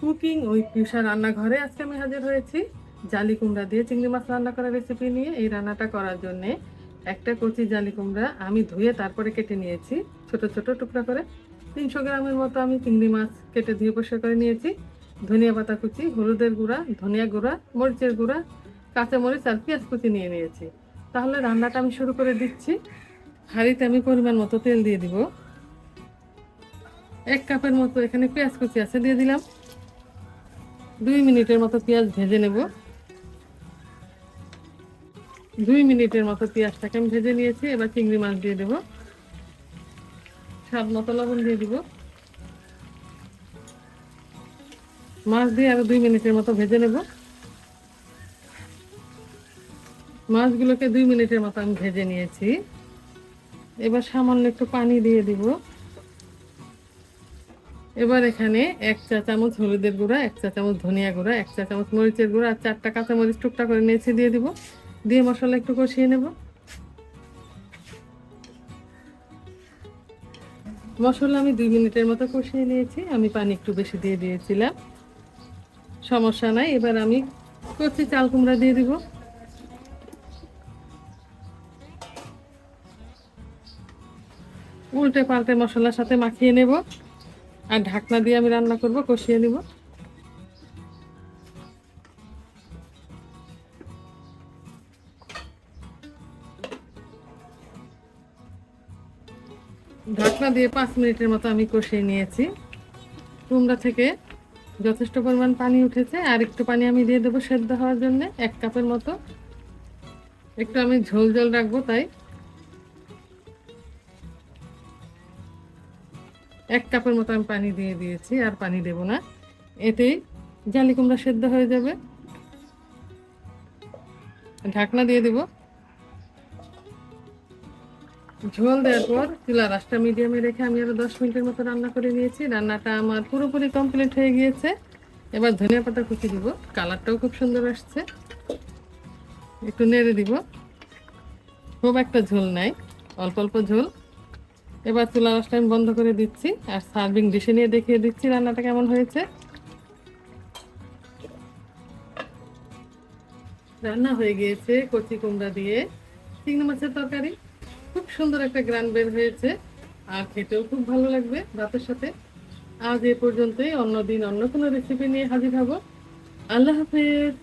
Cooking ওই পিউষা রান্নাঘরে আজকে আমি হাজির হয়েছি। জালি কুমড়া দিয়ে চিংড়ি মাছ রান্না করার রেসিপি নিয়ে এই রান্নাটা করার জন্য একটা কচি জালি কুমড়া আমি ধুয়ে তারপরে কেটে নিয়েছি, ছোট ছোট টুকরা করে। তিনশো গ্রামের মতো আমি চিংড়ি মাছ কেটে ধুয়ে পরিষ্কার করে নিয়েছি। ধনিয়া পাতা কুচি, হলুদের গুঁড়া, ধনিয়া গুঁড়া, মরিচের গুঁড়া, কাঁচামরিচ আর পেঁয়াজ কুচি নিয়ে নিয়েছি। তাহলে রান্নাটা আমি শুরু করে দিচ্ছি। হাঁড়িতে আমি পরিমাণ মতো তেল দিয়ে দিব। এক কাপের মতো এখানে পেঁয়াজ কুচি আছে দিয়ে দিলাম। দুই মিনিটের মতো পেঁয়াজ ভেজে নেব। দুই মিনিটের মতো পেঁয়াজটাকে আমি ভেজে নিয়েছি, এবার চিংড়ি মাছ দিয়ে দেবো। স্বাদ মতো লবণ দিয়ে দিব। মাছ দিয়ে আরও দুই মিনিটের মতো ভেজে নেব। মাছগুলোকে দুই মিনিটের মতো আমি ভেজে নিয়েছি। এবার সামান্য একটু পানি দিয়ে দিব। এবার এখানে এক চা চামচ হলুদের গুঁড়া, এক চা চামচ ধনিয়া গুঁড়া, এক চা চামচ মরিচের গুঁড়া আর চারটা কাঁচা মরিচ টুকটা করে নিয়েছি দিয়ে দিব। দিয়ে মশলা একটু কষিয়ে নেব। মশলা আমি দুই মিনিটের মতো কষিয়ে নিয়েছি। আমি পানি একটু বেশি দিয়ে দিয়েছিলাম। সমস্যা নাই, এবার আমি কচি চাল কুমড়া দিয়ে দিব। উল্টে পাল্টে মশলার সাথে মাখিয়ে নেব। আর ঢাকনা দিয়ে আমি রান্না করব, কষিয়ে নিব। ঢাকনা দিয়ে পাঁচ মিনিটের মতো আমি কষিয়ে নিয়েছি। কুমড়া থেকে যথেষ্ট পরিমাণ পানি উঠেছে, আর একটু পানি আমি দিয়ে দেবো সেদ্ধ হওয়ার জন্য, এক কাপের মতো। একটু আমি ঝোল ঝোল রাখব তাই। এক কাপের মতো আমি পানি দিয়ে দিয়েছি, আর পানি দেব না। এতেই জালি কুমড়া সেদ্ধ হয়ে যাবে। ঢাকনা দিয়ে দিব। ঝোল দেওয়ার পর চুলা রাস্তা মিডিয়ামে রেখে আমি আরও দশ মিনিটের মতো রান্না করে নিয়েছি। রান্নাটা আমার পুরোপুরি কমপ্লিট হয়ে গিয়েছে। এবার ধনিয়া পাতা কুচি দিব। কালারটাও খুব সুন্দর আসছে। একটু নেড়ে দিব। খুব একটা ঝোল নাই, অল্প অল্প ঝোল। এবার চুলা রাসটা আমি বন্ধ করে দিচ্ছি আর সার্ভিং ডিশে নিয়ে দেখিয়ে দিচ্ছি রান্নাটা কেমন হয়েছে। রান্না হয়ে গিয়েছে কচি কুমড়া দিয়ে। চিংড়ি মাছের তরকারি। খুব সুন্দর একটা গ্রান বের হয়েছে। আর খেতেও খুব ভালো লাগবে ভাতের সাথে। আজ এ পর্যন্তই। অন্য দিন অন্য কোনো রেসিপি নিয়ে হাজির হব। আল্লাহ হাফেজ।